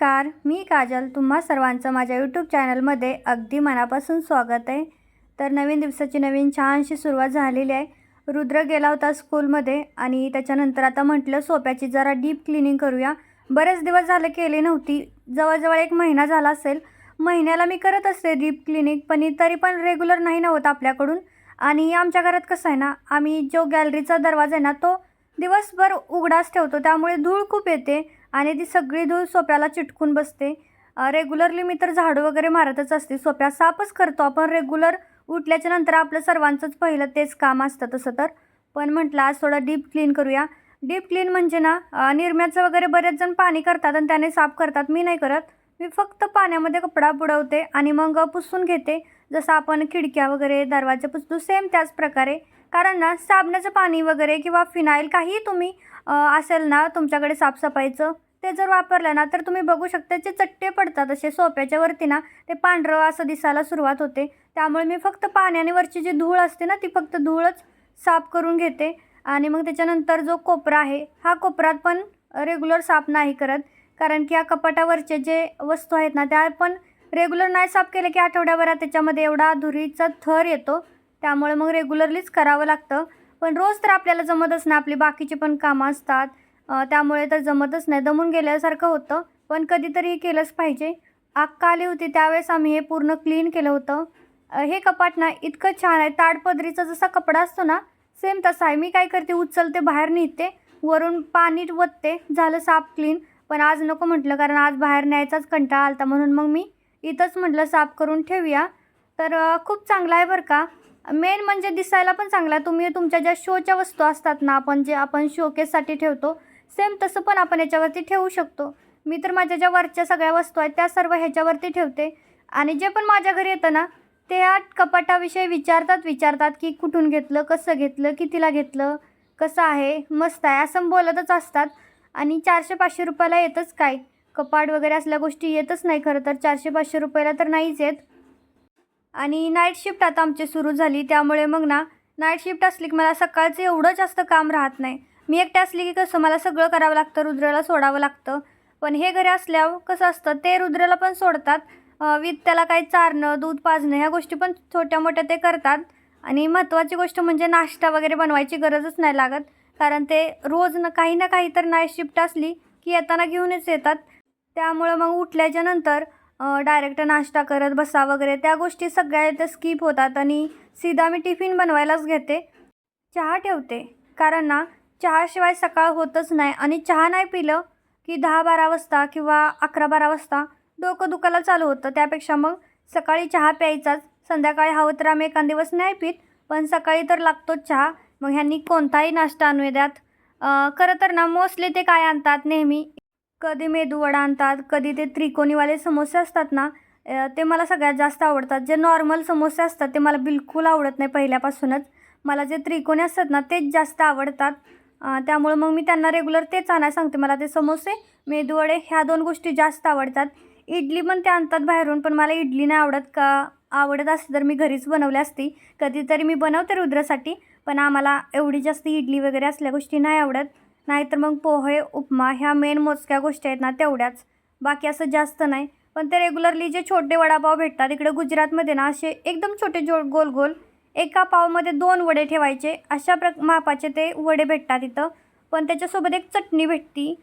नमस्कार मी काजल. तुम्हा सर्वांचं माझ्या यूट्यूब चॅनलमध्ये अगदी मनापासून स्वागत आहे. तर नवीन दिवसाची नवीन छानशी सुरुवात झालेली आहे. रुद्र गेला होता स्कूलमध्ये आणि त्याच्यानंतर आता म्हटलं सोप्याची जरा डीप क्लिनिंग करूया. बरेच दिवस झाले केली नव्हती. जवळजवळ एक महिना झाला असेल. महिन्याला मी करत असते डीप क्लिनिक पण तरी पण रेग्युलर नाही ना होत आपल्याकडून. आणि आमच्या घरात कसं आहे ना आम्ही जो गॅलरीचा दरवाजा आहे ना तो दिवसभर उघडाच ठेवतो. त्यामुळे धूळ खूप येते. आणि ती सगळी धूळ सोप्याला चिटकून बसते. रेग्युलरली मी तर झाडू वगैरे मारतच असते. सोप्या साफच करतो आपण. रेग्युलर उठल्याच्या नंतर आपलं सर्वांचंच पहिलं तेच काम असतं तसं तर. पण म्हटलं आज थोडं डीप क्लीन करूया. डीप क्लीन म्हणजे ना निरम्याचं वगैरे बरेच जण पाणी करतात आणि त्याने साफ करतात. मी नाही करत. मी फक्त पाण्यामध्ये कपडा बुडवते आणि मग पुसून घेते. जसं आपण खिडक्या वगैरे दरवाजे पुसतो सेम त्याच प्रकारे. कारण ना साबणाचं पाणी वगैरे किंवा फिनाईल काहीही तुम्ही असेल ना तुमच्याकडे साफसफाईचं ते जर वापरलं ना तर तुम्ही बघू शकता जे चट्टे पडतात असे सोप्याच्या वरती ना ते पांढरं असं दिसायला सुरुवात होते. त्यामुळे मी फक्त पाण्याने वरची जी धूळ असते ना ती फक्त धूळच साफ करून घेते. आणि मग त्याच्यानंतर जो कोपरा आहे हा कोपरात पण रेग्युलर साफ नाही करत. कारण की या कपाटावरचे जे वस्तू आहेत ना त्या पण रेग्युलर नाही साफ केले की आठवड्याभरात त्याच्यामध्ये एवढा धुरीचा थर येतो. त्यामुळे मग रेग्युलरलीच करावं लागतं. पण रोज तर आपल्याला जमतच नाही. आपली बाकीची पण कामं असतात. त्यामुळे तर जमतच नाही. दमून गेल्यासारखं होतं. पण कधीतरी हे केलंच पाहिजे. अक्का आली होती? त्यावेळेस आम्ही हे पूर्ण क्लीन केलं होतं. हे कपाट ना इतकं छान आहे. ताडपदरीचा जसा कपडा असतो ना सेम तसा आहे. मी काय करते? उचलते बाहेर निघते. वरून पाणी वतते. झालं साफ क्लीन. पण आज नको म्हटलं कारण आज बाहेर न्यायचाच कंटाळा आलता. म्हणून मग मी इथंच म्हटलं साफ करून ठेवूया. तर खूप चांगला आहे बरं का. मेन म्हणजे दिसायला पण चांगला तुम्ही तुमच्या ज्या शोच्या वस्तू असतात ना आपण जे आपण शोकेससाठी ठेवतो सेम तसं पण आपण याच्यावरती ठेवू शकतो. मी तर माझ्या ज्या वरच्या सगळ्या वस्तू आहेत त्या सर्व ह्याच्यावरती ठेवते. आणि जे पण माझ्या घरी येतं ना ते ह्या कपाटाविषयी विचारतात विचारतात की कुठून घेतलं कसं घेतलं कितीला घेतलं कसं आहे मस्त आहे असं बोलतच असतात. आणि चारशे पाचशे रुपयाला येतच काय? कपाट वगैरे असल्या गोष्टी येतच नाही खरं तर. चारशे पाचशे रुपयाला तर नाहीच येत. आणि नाईट शिफ्ट आता आमची सुरू झाली. त्यामुळे मग ना नाईट शिफ्ट असली की मला सकाळचं एवढं जास्त काम राहत नाही. मी एकटे असली की कसं मला सगळं करावं लागतं रुद्राला सोडावं लागतं. पण हे घरी असल्यावर कसं असतं ते रुद्राला पण सोडतात. विथ त्याला काही चारणं दूध पाजणं ह्या गोष्टी पण छोट्या मोठ्या ते करतात. आणि महत्त्वाची गोष्ट म्हणजे नाश्ता वगैरे बनवायची गरजच नाही लागत. कारण ते रोज न काही ना काही तर नाईट शिफ्ट असली की येताना घेऊनच येतात. त्यामुळं मग उठल्याच्या नंतर डायरेक्ट नाश्ता करत बसा वगैरे त्या गोष्टी सगळ्या इथं स्किप होतात आणि सीधा मी टिफिन बनवायलाच घेते. चहा ठेवते. कारण ना चहाशिवाय सकाळ होतच नाही आणि चहा नाही पिलं की दहा बारा वाजता किंवा अकरा बारा वाजता डोकं दुखायला चालू होतं. त्यापेक्षा मग सकाळी चहा प्यायचाच. संध्याकाळी हवं तर आम्ही एखाद दिवस नाही पित पण सकाळी तर लागतोच चहा. मग ह्यांनी कोणताही नाश्ता आणू द्यात. खरं तर ना मोस्टली ते काय आणतात नेहमी? कधी मेदूवडा आणतात कधी ते त्रिकोणीवाले समोसे असतात ना ते मला सगळ्यात जास्त आवडतात. जे नॉर्मल समोसे असतात ते मला बिलकुल आवडत नाही पहिल्यापासूनच. मला जे त्रिकोणी असतात ना तेच जास्त आवडतात. त्यामुळं मग मी त्यांना रेग्युलर तेच आणायला सांगते. मला ते समोसे मेदूवडे ह्या दोन गोष्टी जास्त आवडतात. इडली पण ते आणतात बाहेरून पण मला इडली नाही आवडत. का आवडत असते तर मी घरीच बनवली असती. कधीतरी मी बनवते रुद्रासाठी पण आम्हाला एवढी जास्त इडली वगैरे असल्या गोष्टी नाही आवडत. नाहीतर मग पोहे उपमा ह्या मेन मोजक्या गोष्टी आहेत ना तेवढ्याच. बाकी असं जास्त नाही. पण ते रेग्युलरली जे छोटे वडापाव भेटतात इकडे गुजरातमध्ये ना असे एकदम छोटे जो गोल गोल एका पावमध्ये दोन वडे ठेवायचे. अशा प्र मापाचे ते वडे भेटतात इथं. पण त्याच्यासोबत एक चटणी भेटती.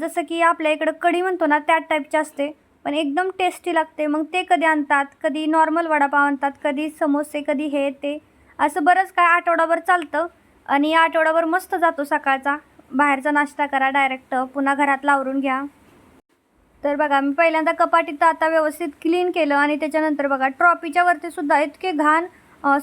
जसं की आपल्या इकडं कढी म्हणतो ना त्या टाईपची असते. पण एकदम टेस्टी लागते. मग ते कधी आणतात कधी नॉर्मल वडापाव आणतात कधी समोसे कधी हे ते. असं बरंच काय आठवडाभर चालतं. आणि या आठवडाभर मस्त जातो सकाळचा. बाहेरचा नाश्ता करा डायरेक्ट पुन्हा घरात लावरून घ्या. तर बघा मी पहिल्यांदा कपाटीत आता व्यवस्थित क्लीन केलं आणि त्याच्यानंतर बघा ट्रॉफीच्या वरती सुद्धा इतके घाण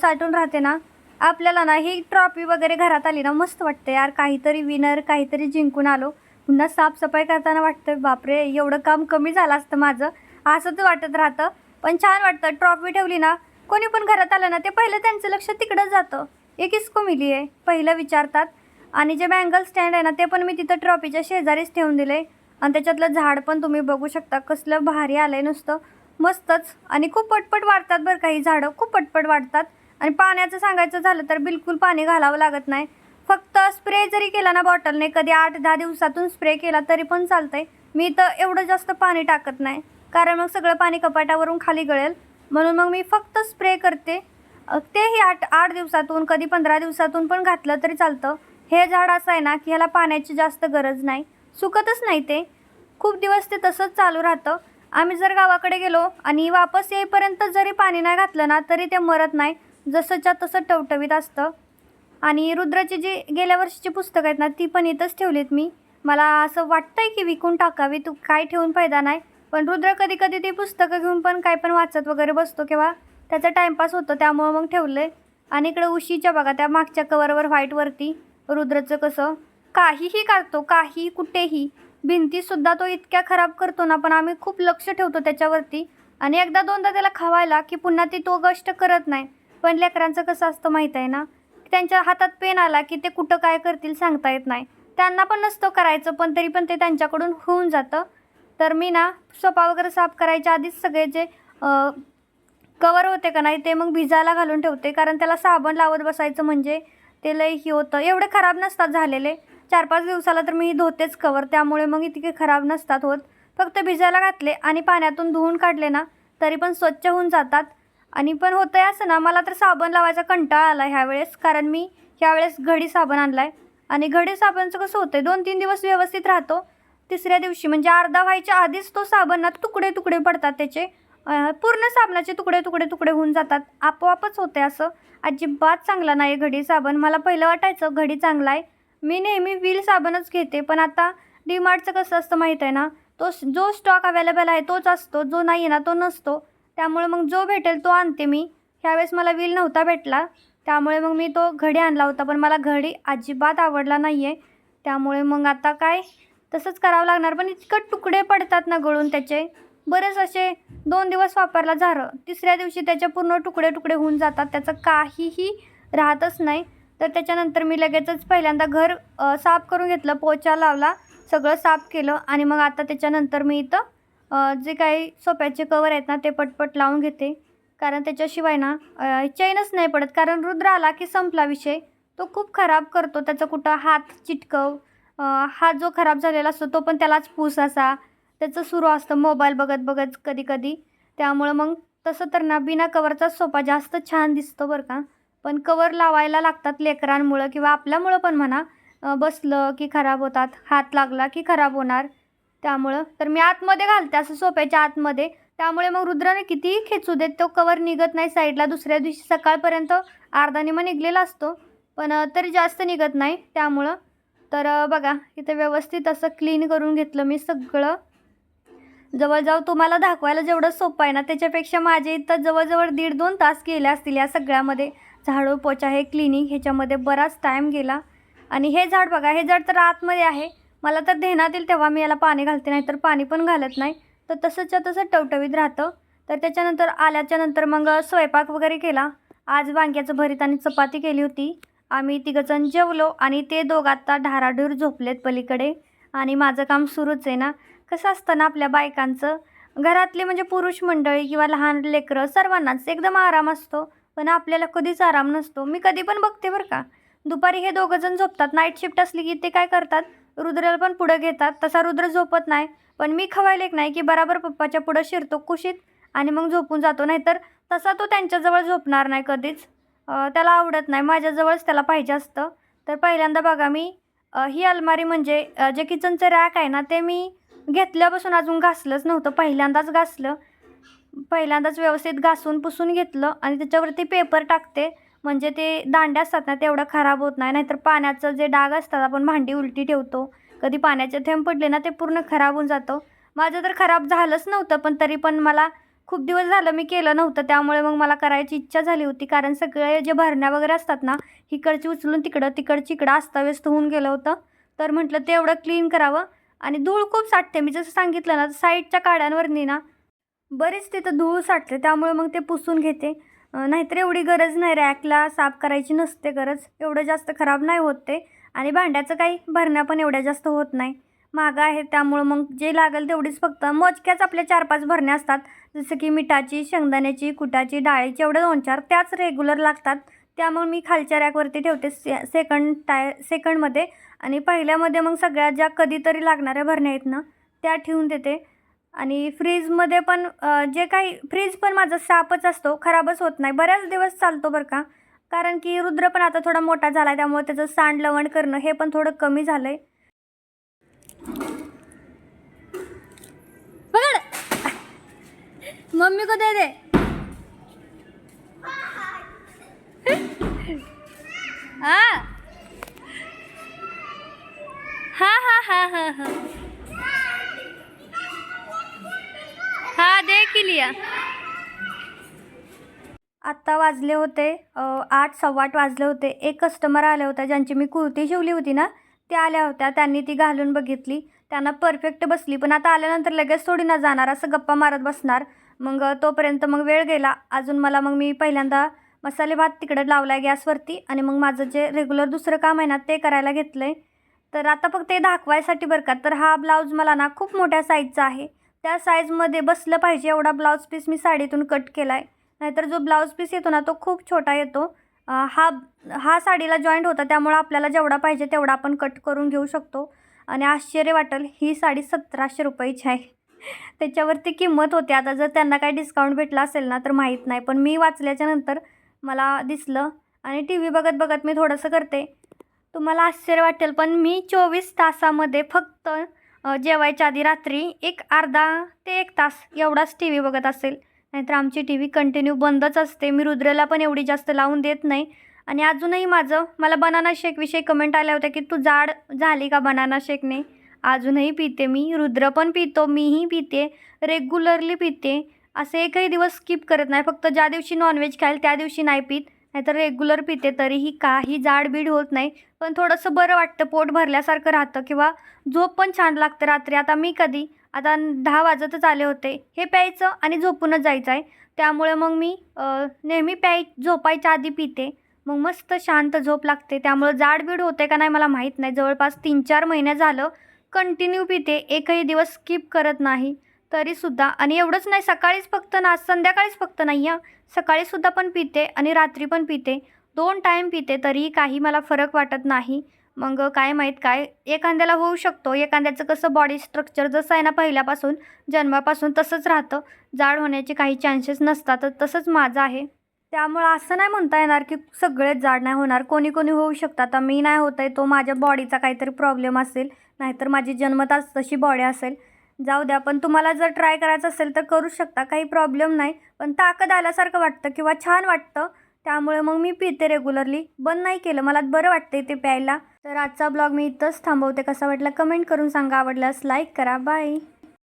साठून राहते ना. आपल्याला ना ही ट्रॉफी वगैरे घरात आली ना मस्त वाटते यार. काहीतरी विनर काहीतरी जिंकून आलो. पुन्हा साफसफाई करताना वाटतं बापरे एवढं काम कमी झालं असतं माझं. असंच वाटत राहतं. पण छान वाटतं ट्रॉफी ठेवली ना कोणी पण घरात आलं ना ते पहिलं त्यांचं लक्ष तिकडं जातं. एक इसको मिली आहे पहिलं विचारतात. आणि जे बँगल स्टँड आहे ना ते पण मी तिथं ट्रॉफीच्या शेजारीच ठेवून दिलं. आहे आणि त्याच्यातलं झाड पण तुम्ही बघू शकता कसलं भारी आलं आहे नुसतं. मस्तच. आणि खूप पटपट वाढतात बरं काही झाडं खूप पटपट वाढतात. आणि पाण्याचं सांगायचं झालं तर बिलकुल पाणी घालावं लागत नाही. फक्त स्प्रे जरी केला ना बॉटलने कधी आठ दहा दिवसातून स्प्रे केला तरी पण चालतं आहे मी तर एवढं जास्त पाणी टाकत नाही. कारण मग सगळं पाणी कपाटावरून खाली गळेल. म्हणून मग मी फक्त स्प्रे करते. तेही आठ आठ दिवसातून कधी पंधरा दिवसातून पण घातलं तरी चालतं. हे झाड असं आहे ना की ह्याला पाण्याची जास्त गरज नाही. सुकतच नाही ते. खूप दिवस ते तसंच चालू राहतं. आम्ही जर गावाकडे गेलो आणि वापस येईपर्यंत जरी पाणी नाही घातलं ना तरी ते मरत नाही. जसंच्या तसं टवटवीत असतं. आणि रुद्राची जी गेल्या वर्षीची पुस्तकं आहेत ना ती पण इथंच ठेवलीत मी. मला असं वाटतंय की विकून टाकावी तू काय ठेवून फायदा नाही. पण रुद्र कधी कधी ती पुस्तकं घेऊन पण काय पण वाचत वगैरे बसतो किंवा त्याचा टाईमपास होतो त्यामुळं मग ठेवलं आहे आणि इकडं उशीच्या बघा त्या मागच्या कवरवर व्हाईटवरती. रुद्रचं कसं? काहीही काढतो काही कुठेही. भिंतीसुद्धा तो इतक्या खराब करतो ना पण आम्ही खूप लक्ष ठेवतो त्याच्यावरती. आणि एकदा दोनदा त्याला खवायला की पुन्हा ती तो गोष्ट करत नाही. पण लेकरांचं कसं असतं माहीत आहे ना? त्यांच्या हातात पेन आला की ते कुठं काय करतील सांगता येत नाही. त्यांना पण नसतं करायचं पण तरी पण ते त्यांच्याकडून होऊन जातं. तर मी ना सोफा वगैरे साफ करायच्या आधीच सगळे जे कवर होते का नाही ते मग भिजायला घालून ठेवते. कारण त्याला साबण लावत बसायचं म्हणजे ते लईही होतं. एवढे खराब नसतात झालेले. चार पाच दिवसाला तर मी धुतेच कवर त्यामुळे मग इतके खराब नसतात होत. फक्त भिजायला घातले आणि पाण्यातून धुवून काढले ना तरी पण स्वच्छ होऊन जातात. आणि पण होतं आहे असं ना मला तर साबण लावायचा कंटाळा आला ह्यावेळेस. कारण मी ह्यावेळेस घडी साबण आणला आहे आणि घडी साबणचं कसं होतं आहे दोन तीन दिवस व्यवस्थित राहतो. तिसऱ्या दिवशी म्हणजे अर्धा व्हायच्या आधीच तो साबण ना तुकडे तुकडे पडतात त्याचे. पूर्ण साबणाचे तुकडे तुकडे तुकडे होऊन जातात. आपोआपच होते असं. अजिबात चांगला नाही घडी साबण. मला पहिलं वाटायचं घडी चांगला आहे. मी नेहमी व्हील साबणच घेते पण आता डीमार्टचं कसं असतं माहीत आहे ना? तो जो स्टॉक अवेलेबल आहे तोच असतो. जो नाही आहे ना तो नसतो. त्यामुळे मग जो भेटेल तो आणते मी. ह्यावेळेस मला व्हील नव्हता भेटला. त्यामुळे मग मी तो घडी आणला होता पण मला घडी अजिबात आवडला नाही आहे त्यामुळे मग आता काय? तसंच करावं लागणार. पण इतकं तुकडे पडतात ना गळून त्याचे. बरेच असे दोन दिवस वापरला झालं. तिसऱ्या दिवशी त्याचे पूर्ण तुकडे तुकडे होऊन जातात. त्याचं काहीही राहतच नाही. तर त्याच्यानंतर मी लगेचच पहिल्यांदा घर साफ करून घेतलं. पोचा लावला. सगळं साफ केलं. आणि मग आता त्याच्यानंतर मी इथं जे काही सोप्याचे कवर आहेत ना ते पटपट लावून घेते. कारण त्याच्याशिवाय ना चैनच नाही पडत. कारण रुद्र आला की संपला विषय. तो खूप खराब करतो. त्याचा कुठं हात चिटकव हात जो खराब झालेला असतो तो पण त्यालाच पूस असा. त्याचं सुरू असतं. मोबाईल बघत बघत कधी कधी. त्यामुळं मग तसं तर ना बिना कवरचा सोफा जास्त छान दिसतो बरं का. पण कवर लावायला लागतात लेकरांमुळं किंवा आपल्यामुळं पण म्हणा. बसलं की खराब होतात हात लागला की खराब होणार. त्यामुळं तर मी आतमध्ये घालते असं सोप्याच्या आतमध्ये. त्यामुळे मग रुद्राने कितीही खेचू देत तो कवर निघत नाही साईडला. दुसऱ्या दिवशी सकाळपर्यंत अर्धा निमा निघलेला असतो. पण तरी जास्त निघत नाही. त्यामुळं तर बघा इथे व्यवस्थित असं क्लीन करून घेतलं मी सगळं. जवळजवळ तुम्हाला दाखवायला जेवढं सोपं आहे ना त्याच्यापेक्षा माझे इथं जवळजवळ दीड दोन तास गेले असतील या सगळ्यामध्ये. झाडू पोचा हे क्लिनिंग ह्याच्यामध्ये बराच टाईम गेला. आणि हे झाड बघा हे झाड तर आतमध्ये आहे. मला तर ध्यानात येईल तेव्हा मी याला पाणी घालते नाही तर पाणी पण घालत नाही. तर तसंच्या तसं टवटवीत राहतं. तर त्याच्यानंतर आल्याच्यानंतर मग स्वयंपाक वगैरे केला. आज वांग्याचं भरीत आणि चपाती केली होती. आम्ही तिघंजण जेवलो आणि ते दोघं आत्ता ढाराढूर झोपलेत पलीकडे. आणि माझं काम सुरूच आहे ना. कसं असतं ना आपल्या बायकांचं? घरातले म्हणजे पुरुष मंडळी किंवा लहान लेकरं सर्वांनाच एकदम आराम असतो. पण आपल्याला कधीच आराम नसतो. मी कधी पण बघते बरं का. दुपारी हे दोघं जण झोपतात. नाईट शिफ्ट असली की ते काय करतात? रुद्राला पण पुढं घेतात. तसा रुद्र झोपत नाही. पण मी खवायला एक नाही की बराबर पप्पाच्या पुढं शिरतो कुशीत आणि मग झोपून जातो. नाहीतर तसा तो त्यांच्याजवळ झोपणार नाही कधीच. त्याला आवडत नाही. माझ्याजवळच त्याला पाहिजे असतं. तर पहिल्यांदा बघा मी ही अलमारी म्हणजे जे किचनचं रॅक आहे ना ते मी घेतल्यापासून अजून घासलंच नव्हतं. पहिल्यांदाच घासलं. पहिल्यांदाच व्यवस्थित घासून पुसून घेतलं आणि त्याच्यावरती पेपर टाकते. म्हणजे ते दांड्या असतात ना तेवढं खराब होत नाही. नाहीतर पाण्याचं जे डाग असतात आपण भांडी उलटी ठेवतो. कधी पाण्याचे थेंब पडले ना ते पूर्ण खराब होऊन जातं. माझं तर खराब झालंच नव्हतं पण तरी पण मला खूप दिवस झालं मी केलं नव्हतं. त्यामुळे मग मला करायची इच्छा झाली होती. कारण सगळे जे भरण्या वगैरे असतात ना इकडची उचलून तिकडं तिकडची इकडं अस्ताव्यस्त होऊन गेलं होतं. तर म्हटलं ते एवढं क्लीन करावं. आणि धूळ खूप साठते. मी जसं सांगितलं ना साईडच्या काड्यांवरनी ना बरेच तिथं धूळ साठते. त्यामुळे मग ते पुसून घेते. नाहीतर एवढी गरज नाही. रॅकला साफ करायची नसते गरज. एवढं जास्त खराब नाही होत ते. आणि भांड्याचं काही भरण्या पण एवढ्या जास्त होत नाही. महागा आहे त्यामुळं मग जे लागेल तेवढीच फक्त मोजक्याच आपल्या चार पाच भरण्या असतात. जसं की मिठाची शेंगदाण्याची कुटाची डाळीची एवढ्या दोन चार त्याच रेग्युलर लागतात. त्यामुळे मी खालच्या रॅकवरती ठेवते से सेकंड टाय सेकंडमध्ये आणि पहिल्यामध्ये मग सगळ्या ज्या कधीतरी लागणाऱ्या भरण्या आहेत ना त्या ठेवून देते. आणि फ्रीजमध्ये पण जे काही फ्रीज पण माझा सापच असतो खराबच होत नाही. बऱ्याच दिवस चालतो बरं का. कारण की रुद्र पण आता थोडा मोठा झाला आहे त्यामुळे त्याचं सांड लवण करणं हे पण थोडं कमी झालं आहे मम्मी को दे दे हा. हा हा हा हा हा. लिया. आत्ता वाजले होते आठ सव्वा आठ वाजले होते. एक कस्टमर आले होते ज्यांची मी कुर्ती शिवली होती ना त्या आल्या होत्या. त्यांनी ती घालून बघितली. त्यांना परफेक्ट बसली. पण आता आल्यानंतर लगेच थोडी ना जाणार असं गप्पा मारत बसणार. मग तोपर्यंत मग वेळ गेला. अजून मला मग मी पहिल्यांदा मसाले भात तिकडं लावला आहे गॅसवरती आणि मग माझं जे रेग्युलर दुसरं काम आहे ना ते करायला घेतलं आहे तर आता फक्त ते दाखवायसाठी बरं का तर हा ब्लाऊज मला ना खूप मोठ्या साईजचा आहे. त्या साईजमध्ये बसलं पाहिजे एवढा ब्लाऊज पीस मी साडीतून कट केला आहे नाहीतर जो ब्लाऊज पीस येतो ना तो खूप छोटा येतो. हा हा साडीला जॉईंट होता त्यामुळं आपल्याला जेवढा पाहिजे तेवढा आपण कट करून घेऊ शकतो. आणि आश्चर्य वाटेल ही साडी सतराशे रुपयाची आहे. त्याच्यावरती किंमत होती. आता जर त्यांना काही डिस्काउंट भेटला असेल ना तर माहीत नाही. पण मी वाचल्याच्यानंतर मला दिसलं आणि टी व्ही बघत बघत मी थोडंसं करते. तुम्हाला आश्चर्य वाटेल पण मी चोवीस तासामध्ये फक्त जेवायच्या आधी रात्री एक अर्धा ते एक तास एवढाच टी व्ही बघत असेल. नाहीतर आमची टी व्ही कंटिन्यू बंदच असते. मी रुद्रला पण एवढी जास्त लावून देत नाही. आणि अजूनही माझं मला बनाना शेकविषयी कमेंट आल्या होत्या की तू जाड झाली का बनाना शेकने अजूनही पिते मी. रुद्र पण पितो मीही पिते. रेग्युलरली पिते. असे एकही दिवस स्किप करत नाही. फक्त ज्या दिवशी नॉनव्हेज खाईल त्या दिवशी नाही पित. नाहीतर रेग्युलर पिते तरीही काही जाडबीड होत नाही. पण थोडंसं बरं वाटतं पोट भरल्यासारखं राहतं किंवा झोप पण छान लागतं रात्री. आता मी कधी आता दहा वाजतच आले होते. हे प्यायचं आणि झोपूनच जायचं आहे. त्यामुळे मग मी नेहमी प्याय झोपायच्या आधी पिते. मग मस्त शांत झोप लागते. त्यामुळं जाडबीड होते का नाही मला माहीत नाही. जवळपास तीन चार महिने झालं कंटिन्यू पिते. एकही दिवस स्किप करत नाही. तरीसुद्धा. आणि एवढंच नाही सकाळीच फक्त ना संध्याकाळीच फक्त नाही हां. सकाळीसुद्धा पण पिते आणि रात्री पण पिते. दोन टाईम पिते तरीही काही मला फरक वाटत नाही. मग काय माहीत काय एखाद्याला होऊ शकतो. एखाद्याचं कसं बॉडी स्ट्रक्चर जसं आहे ना पहिल्यापासून जन्मापासून तसंच राहतं. जाड होण्याचे काही चान्सेस नसतात तर तसंच माझं आहे. त्यामुळं असं नाही म्हणता येणार की सगळेच जाड नाही होणार. कोणी कोणी होऊ शकतात. आता मी नाही होत आहे तो माझ्या बॉडीचा काहीतरी प्रॉब्लेम असेल. नाहीतर माझी जन्मताच तशी बॉडी असेल. जाऊ द्या पण तुम्हाला जर ट्राय करायचं असेल तर करू शकता काही प्रॉब्लेम नाही. पण ताकद आल्यासारखं वाटतं किंवा छान वाटतं. त्यामुळे मग मी पिते रेग्युलरली बंद नाही केलं मला बरं वाटतं ते प्यायला. तर आजचा ब्लॉग मी इथंच थांबवते. कसा वाटला कमेंट करून सांगा. आवडल्यास लाईक करा. बाय